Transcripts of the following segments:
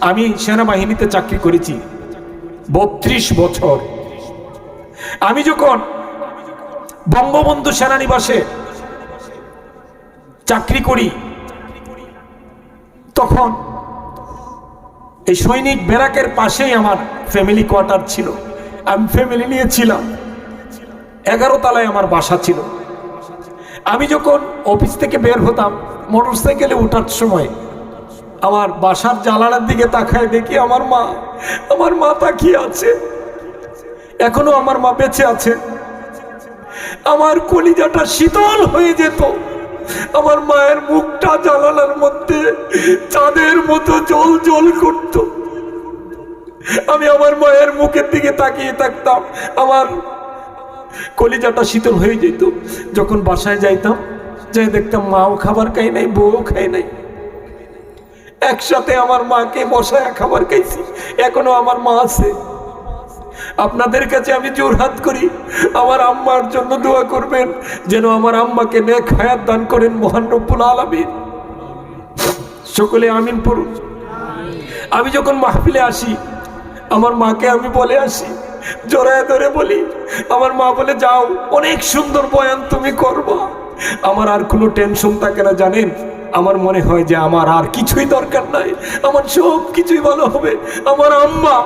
আমি সেনাবাহিনীতে চাকরি করেছি। বত্রিশ বছর। আমি যখন বঙ্গবন্ধু সেনানিবাসে চাকরি করি, তখন এই সৈনিক ব্যারাকের পাশেই আমার ফ্যামিলি কোয়ার্টার ছিল। আমি ফ্যামিলি নিয়ে ছিলাম। এগারো তলায় আমার বাসা ছিল। আমি যখন অফিস থেকে বের হতাম মোটর সাইকেলে ওঠার সময় আমার বাসার জানালার দিকে তাকায় দেখি আমার মা আমার মা তাকিয়ে আছে। এখনও আমার মা বেঁচে আছে। আমার কলিজাটা শীতল হয়ে যেত। আমার মায়ের মুখটা জানালার মধ্যে চাঁদের মতো জল জল করত। আমি আমার মায়ের মুখের দিকে তাকিয়ে থাকতাম। আমার কলিজাটা শীতল হয়ে যেত। যখন বাসায় যাইতাম, যাই দেখতাম মাও খাবার খাই নাই, বউও খাই নাই। একসাথে আমার মাকে বসায় খাবার খাইছি। এখনও আমার মা আছে। আপনাদের কাছে আমি জোরহাত করি। আমার আম্মার জন্য দোয়া করবেন, যেন আমার আম্মাকে নেক হায়াত দান করেন মহান রব্বুল আলামিন। সকলে আমিন পড়ুন। আমি যখন মাহফিলে আসি, আমার মাকে আমি বলে আসি জোরায় ধরে বলি, আমার মা বলে, যাও, অনেক সুন্দর বয়ান তুমি করবা। আমার আর কোনো টেনশন থাকে না, জানেন? আমার মনে হয় যে আমার আর কিছুই দরকার নাই। আমার সব কিছুই ভালো হবে। আমার আম্মা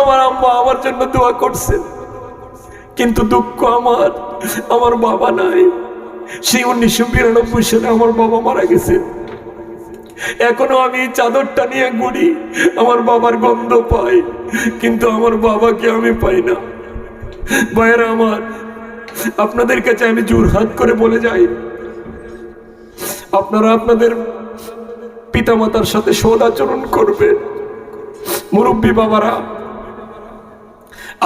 আমার আম্মা আমার জন্য দোয়া করছেন কিন্তু দুঃখ আমার আমার বাবা নাই। সেই উনিশশো বিরানব্বই সালে আমার বাবা মারা গেছে। এখনও আমি চাদরটা নিয়ে ঘুরি, আমার বাবার গন্ধ পাই, কিন্তু আমার বাবাকে আমি পাই না। ভাইয়েরা আমার, আপনাদের কাছে আমি জোর হাত করে বলে যাই। আপনারা আপনাদের পিতামাতার সাথে সদাচরণ করবেন মুরব্বী বাবারা,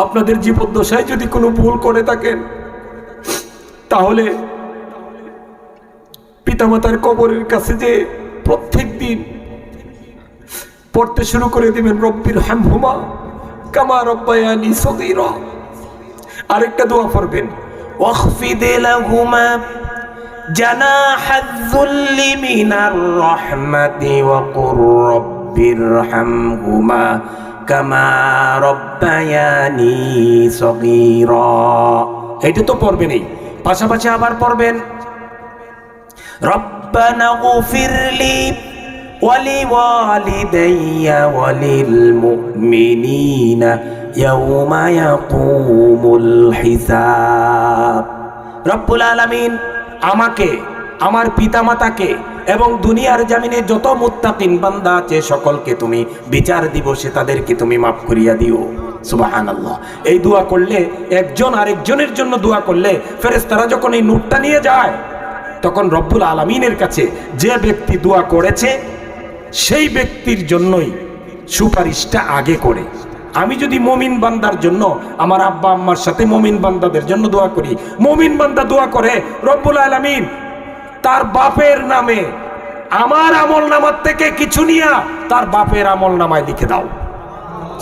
আপনাদের জীবদ্দশায় যদি কোনো ভুল করে থাকেন, তাহলে পিতামাতার কবরের কাছে যে প্রত্যেক দিন পড়তে শুরু করে দিবেন, রব্বির হ্যামহুমা কামা রব্বায়ানি সদির আরেকটা দোয়া পড়বেন جناح الذل من الرحمة وقل رب ارحمهما كما ربياني صغيرا এটা তো পড়বেনই পাশাপাশি আবার পড়বেন ربنا اغفر لي ولوالدي وللمؤمنين يوم يقوم الحساب রব্বুল আলামিন আমাকে, আমার পিতামাতাকে এবং দুনিয়ার জামিনে যত মুত্তাকিন বান্দা আছে সকলকে তুমি বিচার দিবসে তাদেরকে তুমি মাফ করিয়া দিও। সুবাহান আল্লাহ এই দোয়া করলে, একজন আরেকজনের জন্য দোয়া করলে ফেরেশতারা যখন এই নোটটা নিয়ে যায়, তখন রব্বুল আলমিনের কাছে যে ব্যক্তি দোয়া করেছে, সেই ব্যক্তির জন্যই সুপারিশটা আগে করে। আমি যদি মমিন বান্দার জন্য, আমার আব্বা আম্মার সাথে মমিন বান্দাদের জন্য দোয়া করি। মমিন বান্দা দোয়া করে, রব্বুল আলমিন, তার বাপের নামে আমার আমল নামার থেকে কিছু নিয়া তার বাপের আমল নামায় লিখে দাও।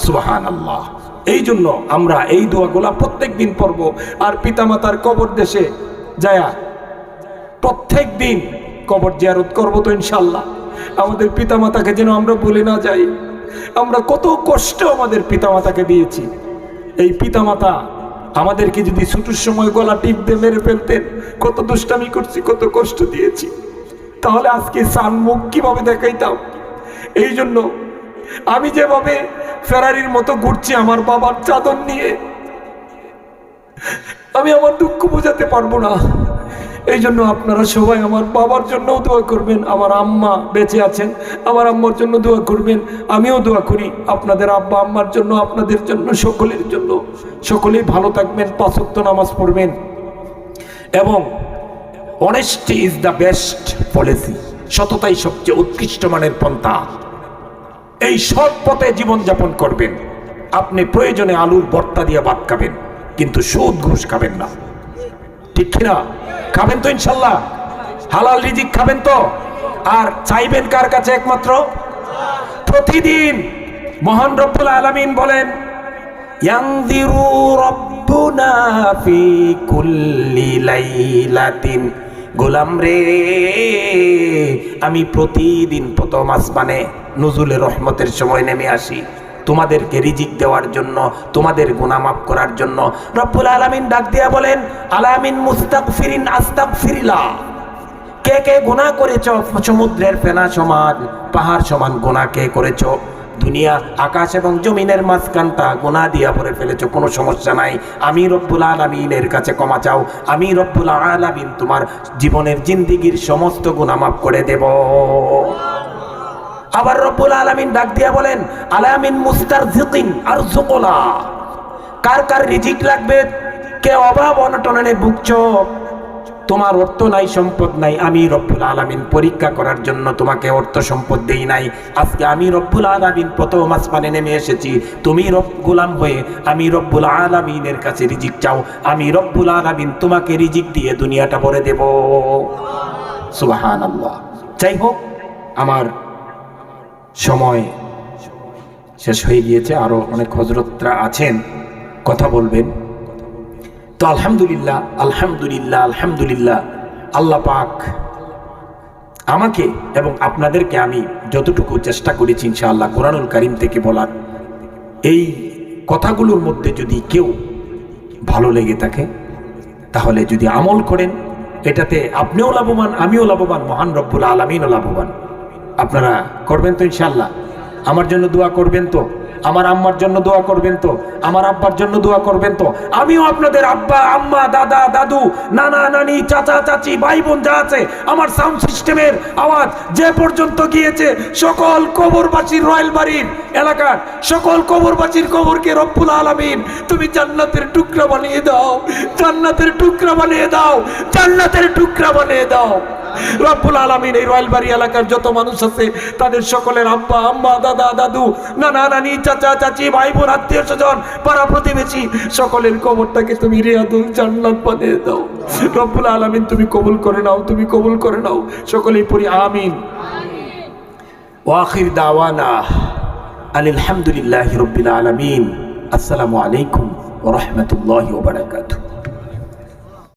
সুহান আল্লাহ এই জন্য আমরা এই দোয়াগুলা প্রত্যেক দিন পড়ব। আর পিতামাতার কবর দেশে যায়া প্রত্যেক দিন কবর জিয়ারত করব তো ইনশাল্লাহ আমাদের পিতামাতাকে যেন আমরা ভুলে না যাই। আমরা কত কষ্ট আমাদের পিতামাতাকে দিয়েছি। এই পিতামাতা আমাদেরকে যদি ছুটির সময় গলা টিপ দিয়ে মেরে ফেলতেন, কত দুষ্টামি করছি, কত কষ্ট দিয়েছি। তাহলে আজকে সান মুখ কীভাবে দেখাইতাম? এই জন্য আমি যেভাবে ফেরারির মতো ঘুরছি আমার বাবার চাদর নিয়ে, আমি আমার দুঃখ বোঝাতে পারব না। এই জন্য আপনারা সবাই আমার বাবার জন্যও দোয়া করবেন, আমার আম্মা বেঁচে আছেন, আমার আম্মার জন্য দোয়া করবেন, আমিও দোয়া করি আপনাদের আব্বা আম্মার জন্য, আপনাদের জন্য, সকলের জন্য। সকলেই ভালো থাকবেন পাঁচক্ত নামাজ পড়বেন। এবং honesty is the best policy সততাই সবচেয়ে উৎকৃষ্ট মানের পন্থা। এই সৎ পথে জীবনযাপন করবেন। আপনি প্রয়োজনে আলুর ভর্তা দিয়ে ভাত খাবেন, কিন্তু সুদ ঘুষ খাবেন না। ঠিক কিনা খাবেন তো ইনশাল্লাহ। হালাল রিজিক খাবেন তো। আর চাইবেন কার কাছে একমাত্র? প্রতিদিন মহান রব্বুল আলামিন বলেন গোলাম রে, আমি প্রতিদিন প্রথম আসমানে নজুলের রহমতের সময় নেমে আসি। তোমাদেরকে রিজিক দেওয়ার জন্য, তোমাদের মাফ করার জন্য রব্বুল আলামিন ডাক দিয়া বলেন, আলামিন মুস্তাগফিরিন আস্তাগফিরিলা। কে কে গুণা করেছ? সমুদ্রের ফেনা সমান, পাহাড় সমান গুনাহ কে করেছ? দুনিয়া, আকাশ এবং জমিনের মাঝখানটা গোনা দিয়া ভরে ফেলেছো, কোনো সমস্যা নাই। আমি রব্বুল আলামিনের কাছে ক্ষমা চাও, আমি রব্বুল আলামিন তোমার জীবনের জিন্দিগির সমস্ত গুনাহ মাফ করে দেব। আবার রব্বুল আলামিন ডাক দিয়া বলেন আলামিন মুস্তারজিকিন আর জুকলা কার কার রিজিক লাগবে? কে অভাব অনটনে ভুগছো? তোমার অর্থ নাই, সম্পদ নাই। আমি রব্বুল আলামিন পরীক্ষা করার জন্য তোমাকে অর্থ সম্পদ দেই নাই। আজকে আমি রব্বুল আলামিন প্রথম আসমানে নেমে এসেছি। তুমি রব, গোলাম হয়ে আমি রব্বুল আলামিনের কাছে রিজিক চাও। আমি রব্বুল আলামিন তোমাকে রিজিক দিয়ে দুনিয়াটা ভরে দেব। সুবহানাল্লাহ। যাই হোক, আমার সময় শেষ হয়ে গিয়েছে, আরও অনেক হজরতরা আছেন, কথা বলবেন। তো আলহামদুলিল্লাহ আলহামদুলিল্লাহ আলহামদুলিল্লাহ, আল্লাহ পাক আমাকে এবং আপনাদেরকে আমি যতটুকু চেষ্টা করেছি ইনশাআল্লাহ কোরআনুল করিম থেকে বলার, এই কথাগুলোর মধ্যে যদি কেউ ভালো লেগে থাকে, তাহলে যদি আমল করেন, এটাতে আপনিও লাভবান, আমিও লাভবান, মহান রব্বুল আলমিনও লাভবান। আপনারা করবেন তো ইনশাল্লাহ আমার জন্য দোয়া করবেন তো, আমার আম্মার জন্য দোয়া করবেন তো, আমার আব্বার জন্য দোয়া করবেন তো। আমিও আপনাদের আব্বা, আম্মা, দাদা, দাদু, নানা, নানি, চাচা, চাচি ভাই বোন যা আছে, আমার সাউন্ড সিস্টেমের আওয়াজ যে পর্যন্ত গিয়েছে, সকল কবরবাসীর রয়্যাল বাড়ির এলাকার সকল কবরবাসীর কবরকে রব্বুল আলামিন তুমি জান্নাতের টুকরা বানিয়ে দাও, জান্নাতের টুকরা বানিয়ে দাও, জান্নাতের টুকরা বানিয়ে দাও। রব্বুল আলামিন এই রয়্যাল বাড়ি এলাকার যত মানুষ আছে, তাদের সকলের আব্বা, আম্মা, দাদা, দাদু, নানা, নানি, চাচা, চাচি ভাই বোন আত্মীয় স্বজন, পাড়া প্রতিবেশী, সকলের কবরটাকে তুমি রিয়াদুল জান্নাত বানিয়ে দাও। রব্বুল আলামিন, তুমি কবুল করে নাও, তুমি কবুল করে নাও। সকলেই পড়ি আমিন। ওয়াখির দাওয়ানা আলহামদুলিল্লাহ রব্বিল আলামিন। আসসালামু আলাইকুম ওয়া বারাকাতুহু।